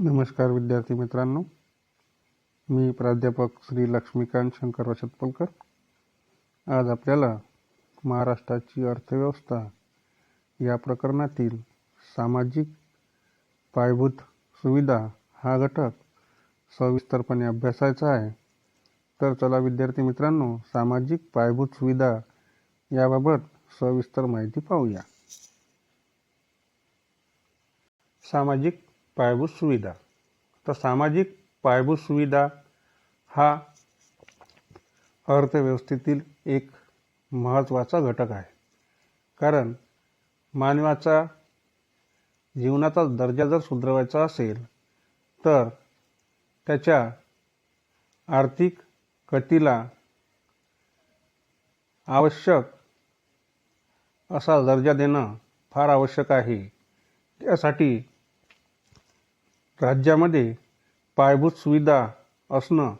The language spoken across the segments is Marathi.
नमस्कार विद्यार्थी मित्रांनो. मी प्राध्यापक श्री लक्ष्मीकांत शंकर शतपलकर आज आपल्याला महाराष्ट्राची अर्थव्यवस्था या प्रकरणातील सामाजिक पायाभूत सुविधा हा घटक सविस्तरपणे अभ्यासायचा आहे. तर चला विद्यार्थी मित्रांनो सामाजिक पायाभूत सुविधा याबाबत सविस्तर माहिती पाहूया. सामाजिक पायाभूत सुविधा. तर सामाजिक पायाभूत सुविधा हा अर्थव्यवस्थेतील एक महत्त्वाचा घटक आहे. कारण मानवाचा जीवनाचा दर्जा जर सुधारवायचा असेल तर त्याच्या आर्थिक गतीला आवश्यक असा दर्जा देणं फार आवश्यक आहे. त्यासाठी राज्यामध्ये पायाभूत सुविधा असणं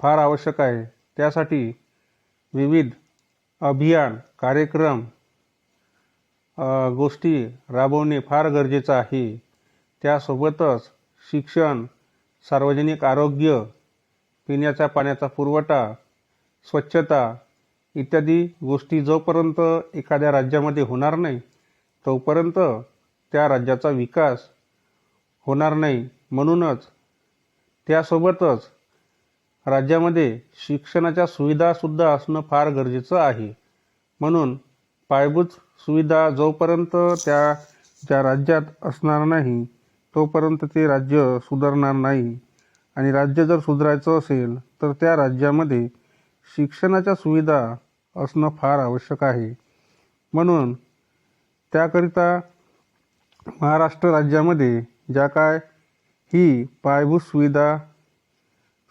फार आवश्यक आहे. त्यासाठी विविध अभियान कार्यक्रम गोष्टी राबवणे फार गरजेचं आहे. त्यासोबतच शिक्षण सार्वजनिक आरोग्य पिण्याच्या पाण्याचा पुरवठा स्वच्छता इत्यादी गोष्टी जोपर्यंत एखाद्या राज्यामध्ये होणार नाही तोपर्यंत त्या राज्याचा विकास होणार नाही. म्हणूनच त्यासोबतच राज्यामध्ये शिक्षणाच्या सुविधासुद्धा असणं फार गरजेचं आहे. म्हणून पायाभूत सुविधा जोपर्यंत त्या ज्या राज्यात असणार नाही तोपर्यंत ते राज्य सुधारणार नाही. आणि राज्य जर सुधारायचं असेल तर त्या राज्यामध्ये शिक्षणाच्या सुविधा असणं फार आवश्यक आहे. म्हणून त्याकरिता महाराष्ट्र राज्यामध्ये ज्या काय ही पायाभूत सुविधा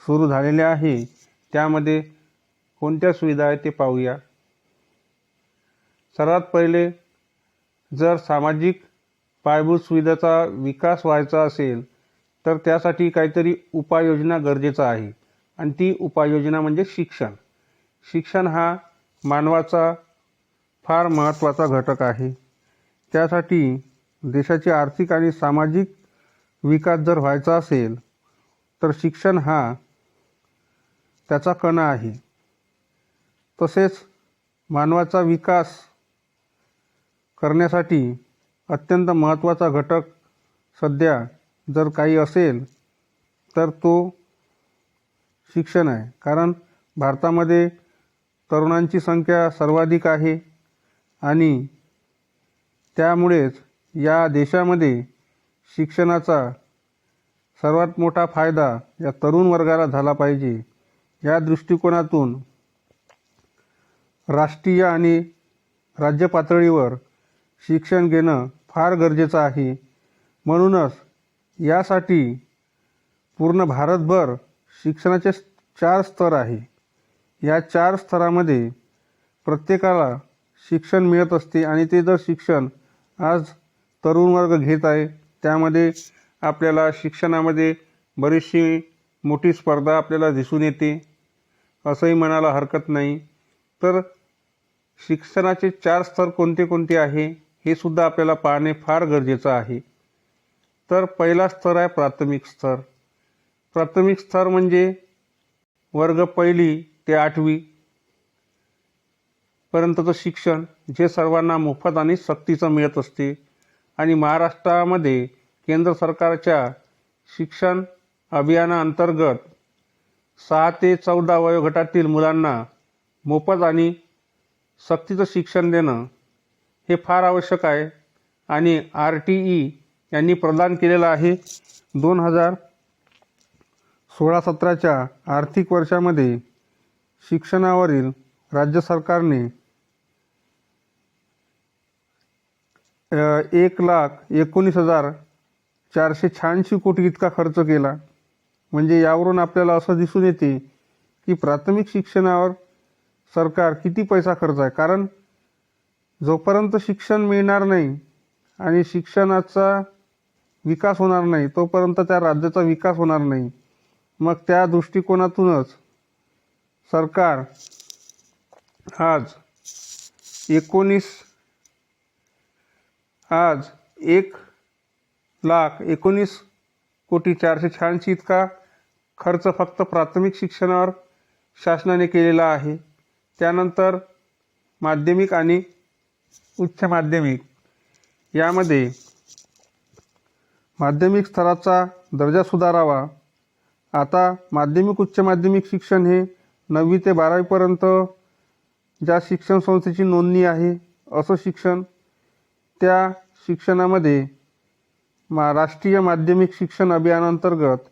सुरू झालेल्या आहे त्यामध्ये कोणत्या सुविधा आहेत ते पाहूया. सर्वात पहिले जर सामाजिक पायाभूत सुविधाचा विकास व्हायचा असेल तर त्यासाठी काहीतरी उपाययोजना गरजेचं आहे आणि ती उपाययोजना म्हणजे शिक्षण. शिक्षण हा मानवाचा फार महत्त्वाचा घटक आहे. त्यासाठी देशाची आर्थिक आणि सामाजिक विकास जर व्हायचा असेल तर शिक्षण हा त्याचा कणा आहे. तसेच मानवाचा विकास करण्यासाठी अत्यंत महत्त्वाचा घटक सध्या जर काही असेल तर तो शिक्षण आहे. कारण भारतामध्ये तरुणांची संख्या सर्वाधिक आहे आणि त्यामुळेच या देशामध्ये शिक्षणाचा सर्वात मोठा फायदा या तरुण वर्गाला झाला पाहिजे. या दृष्टिकोनातून राष्ट्रीय आणि राज्य पातळीवर शिक्षण घेणं फार गरजेचं आहे. म्हणूनच यासाठी पूर्ण भारतभर शिक्षणाचे चार स्तर आहे. या चार स्तरामध्ये प्रत्येकाला शिक्षण मिळत असते आणि ते जर शिक्षण आज तरुण वर्ग घेत आहे त्यामध्ये आपल्याला शिक्षणामध्ये बरीचशी मोठी स्पर्धा आपल्याला दिसून येते. असंही म्हणायला हरकत नाही. तर शिक्षणाचे चार स्तर कोणते कोणते आहे हे सुद्धा आपल्याला पाहणे फार गरजेचं आहे. तर पहिला स्तर आहे प्राथमिक स्तर. प्राथमिक स्तर म्हणजे वर्ग पहिली ते आठवी पर्यंतचं शिक्षण जे सर्वांना मोफत आणि सक्तीचं मिळत असते. आणि महाराष्ट्रामध्ये केंद्र सरकारच्या शिक्षण अभियानाअंतर्गत सहा ते चौदा वयोगटातील मुलांना मोफत आणि सक्तीचं शिक्षण देणं हे फार आवश्यक आहे आणि आर टी ई यांनी प्रदान केलेलं आहे. दोन हजार सोळा सतराच्या आर्थिक वर्षामध्ये शिक्षणावरील राज्य सरकारने एक लाख एकोणीस हजार चारशे शहाऐंशी कोटी इतका खर्च केला. म्हणजे यावरून आपल्याला असं दिसून येते की प्राथमिक शिक्षणावर सरकार किती पैसा खर्च आहे? कारण जोपर्यंत शिक्षण मिळणार नाही आणि शिक्षणाचा विकास होणार नाही तोपर्यंत त्या राज्याचा विकास होणार नाही. मग त्या दृष्टिकोनातूनच सरकार आज एकोणीस आज एक लाख एकोणीस कोटी चारशे शहाऐंशी इतका खर्च फक्त प्राथमिक शिक्षणावर शासनाने केलेला आहे. त्यानंतर माध्यमिक आणि उच्च माध्यमिक यामध्ये माध्यमिक स्तराचा दर्जा सुधारावा. आता माध्यमिक उच्च माध्यमिक शिक्षण हे नववी ते बारावीपर्यंत ज्या शिक्षण संस्थेची नोंदणी आहे असं शिक्षण त्या शिक्षणामध्ये मा राष्ट्रीय माध्यमिक शिक्षण अभियानांतर्गत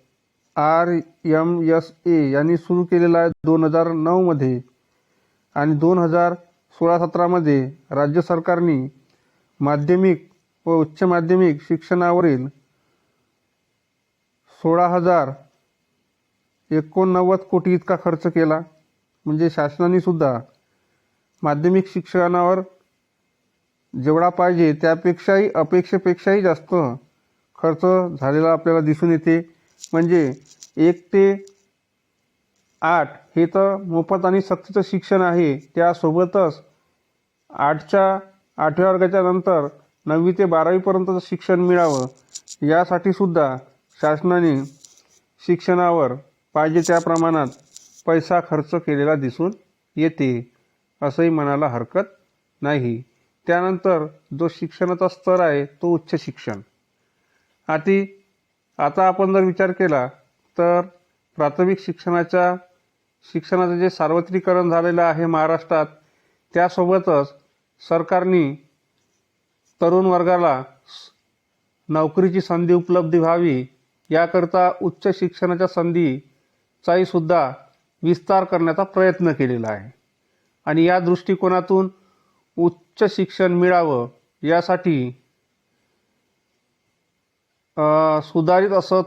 आर एम एस ए यांनी सुरू केलेला आहे दोन हजार नऊमध्ये आणि दोन हजार सोळा सतरामध्ये राज्य सरकारने माध्यमिक व उच्च माध्यमिक शिक्षणावरील सोळा हजार एकोणनव्वद कोटी इतका खर्च केला. म्हणजे शासनाने सुद्धा माध्यमिक शिक्षणावर जेवढा पाहिजे त्यापेक्षाही अपेक्षेपेक्षाही जास्त खर्च झालेला आपल्याला दिसून येते. म्हणजे एक ते आठ हे तर मोफत आणि सक्तीचं शिक्षण आहे. त्यासोबतच आठच्या आठव्या वर्गाच्या नंतर नववी ते बारावीपर्यंतचं शिक्षण मिळावं. यासाठी सुद्धा शासनाने शिक्षणावर पाहिजे त्या प्रमाणात पैसा खर्च केलेला दिसून येते. असंही म्हणायला हरकत नाही. त्यानंतर जो शिक्षणाचा स्तर आहे तो उच्च शिक्षण. आधी आता आपण जर विचार केला तर प्राथमिक शिक्षणाच्या शिक्षणाचं जे सार्वत्रिकरण झालेलं आहे महाराष्ट्रात त्यासोबतच सरकारने तरुण वर्गाला नोकरीची संधी उपलब्ध व्हावी याकरता उच्च शिक्षणाच्या संधीचाही सुद्धा विस्तार करण्याचा प्रयत्न केलेला आहे. आणि या दृष्टिकोनातून उच्च उच्च शिक्षण मिळावं यासाठी सुधारित असं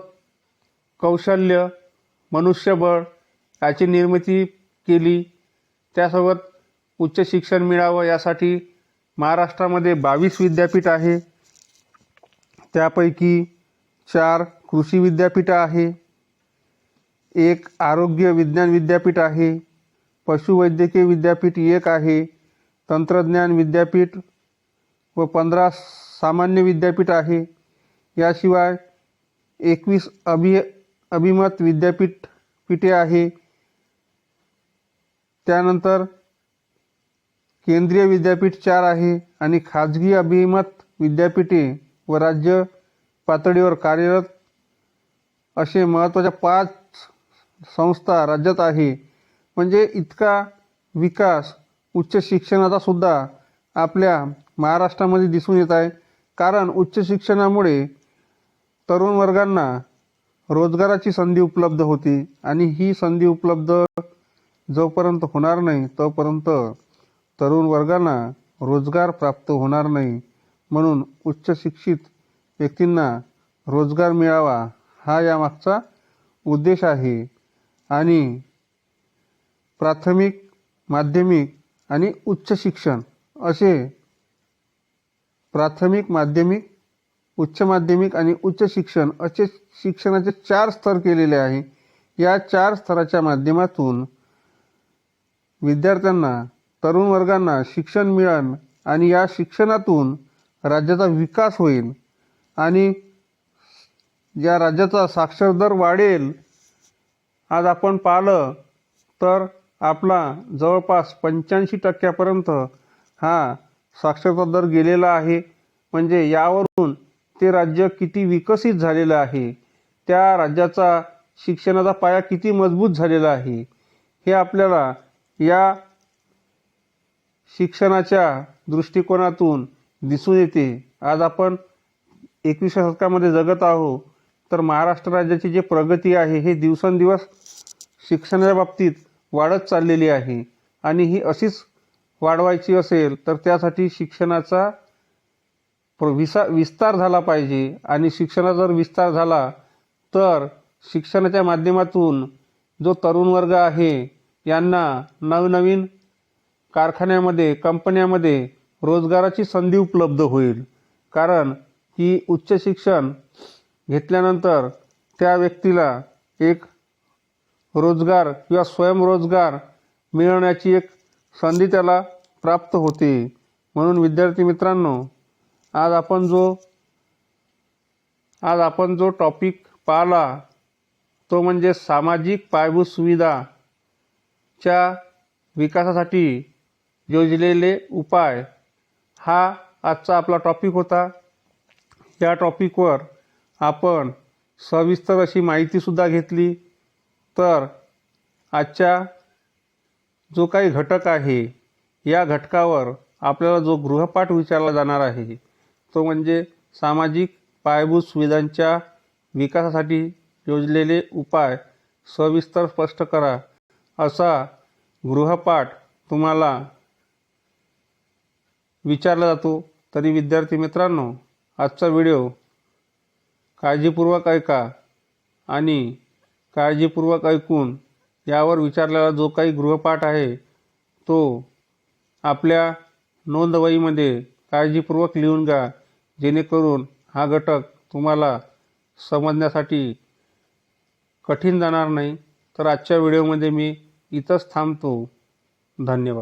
कौशल्य मनुष्यबळ याची निर्मिती केली. त्यासोबत उच्च शिक्षण मिळावं यासाठी महाराष्ट्रामध्ये बावीस विद्यापीठ आहे. त्यापैकी चार कृषी विद्यापीठं आहे. एक आरोग्य विज्ञान विद्यापीठ आहे. पशुवैद्यकीय विद्यापीठ एक आहे. तंत्रज्ञान विद्यापीठ व पंधरा सामान्य विद्यापीठ आहे. याशिवाय एकवीस अभि अभिमत विद्यापीठ पीठे आहे. त्यानंतर केंद्रीय विद्यापीठ चार आहे आणि खाजगी अभिमत विद्यापीठे व राज्य पातळीवर कार्यरत असे महत्त्वाच्या पाच संस्था राज्यात आहे. म्हणजे इतका विकास उच्च शिक्षणाचा सुद्धा आपल्या महाराष्ट्रामध्ये दिसून येत आहे. कारण उच्च शिक्षणामुळे तरुण वर्गांना रोजगाराची संधी उपलब्ध होती. आणि ही संधी उपलब्ध जोपर्यंत होणार नाही तोपर्यंत तरुण वर्गांना रोजगार प्राप्त होणार नाही. म्हणून उच्च शिक्षित व्यक्तींना रोजगार मिळावा हा यामागचा उद्देश आहे. आणि प्राथमिक माध्यमिक आणि उच्च शिक्षण असे प्राथमिक माध्यमिक उच्च माध्यमिक आणि उच्च शिक्षण असे शिक्षणाचे चार स्तर केलेले आहे. या चार स्तराच्या माध्यमातून विद्यार्थ्यांना तरुण वर्गांना शिक्षण मिळेल आणि या शिक्षणातून राज्याचा विकास होईल आणि या राज्याचा साक्षर दर वाढेल आज आपण पाहिलं तर आपला जवळपास पंच्याऐंशी टक्क्यापर्यंत हा साक्षरता दर गेलेला आहे. म्हणजे यावरून ते राज्य किती विकसित झालेलं आहे? त्या राज्याचा शिक्षणाचा पाया किती मजबूत झालेला आहे? हे आपल्याला या शिक्षणाच्या दृष्टिकोनातून दिसून येते. आज आपण एकविसाव्या शतकामध्ये जगत आहोत. तर महाराष्ट्र राज्याची जी प्रगती आहे हे दिवसेंदिवस शिक्षणाच्या बाबतीत वाढत चाललेली आहे. आणि ही अशीच वाढवायची असेल तर त्यासाठी शिक्षणाचा प्र- विसा विस्तार झाला पाहिजे. आणि शिक्षणाचा जर विस्तार झाला तर शिक्षणाच्या माध्यमातून जो तरुण वर्ग आहे यांना नवनवीन कारखान्यामध्ये कंपन्यामध्ये रोजगाराची संधी उपलब्ध होईल. कारण की उच्च शिक्षण घेतल्यानंतर त्या व्यक्तीला एक रोजगार किंवा स्वयंरोजगार मिळवण्याची एक संधी त्याला प्राप्त होते. म्हणून विद्यार्थी मित्रांनो आज आपण जो आज आपण जो टॉपिक पाहिला तो म्हणजे सामाजिक पायाभूत सुविधाच्या विकासासाठी योजलेले उपाय. हा आजचा आपला टॉपिक होता. या टॉपिकवर आपण सविस्तर अशी माहितीसुद्धा घेतली. तर आजच्या जो काही घटक आहे या घटकावर आपल्याला जो गृहपाठ विचारला जाणार आहे तो म्हणजे सामाजिक पायाभूत सुविधांच्या विकासासाठी योजलेले उपाय सविस्तर स्पष्ट करा. असा गृहपाठ तुम्हाला विचारला जातो. तरी विद्यार्थी मित्रांनो आजचा व्हिडिओ काळजीपूर्वक ऐका आणि काळजीपूर्वक ऐकून यावर विचारलेला जो काही गृहपाठ आहे तो आपल्या नोंदवहीमध्ये काळजीपूर्वक लिहून घ्या जेणेकरून हा घटक तुम्हाला समजण्यासाठी कठीण जाणार नाही. तर आजच्या व्हिडिओमध्ये मी इथंच थांबतो. धन्यवाद.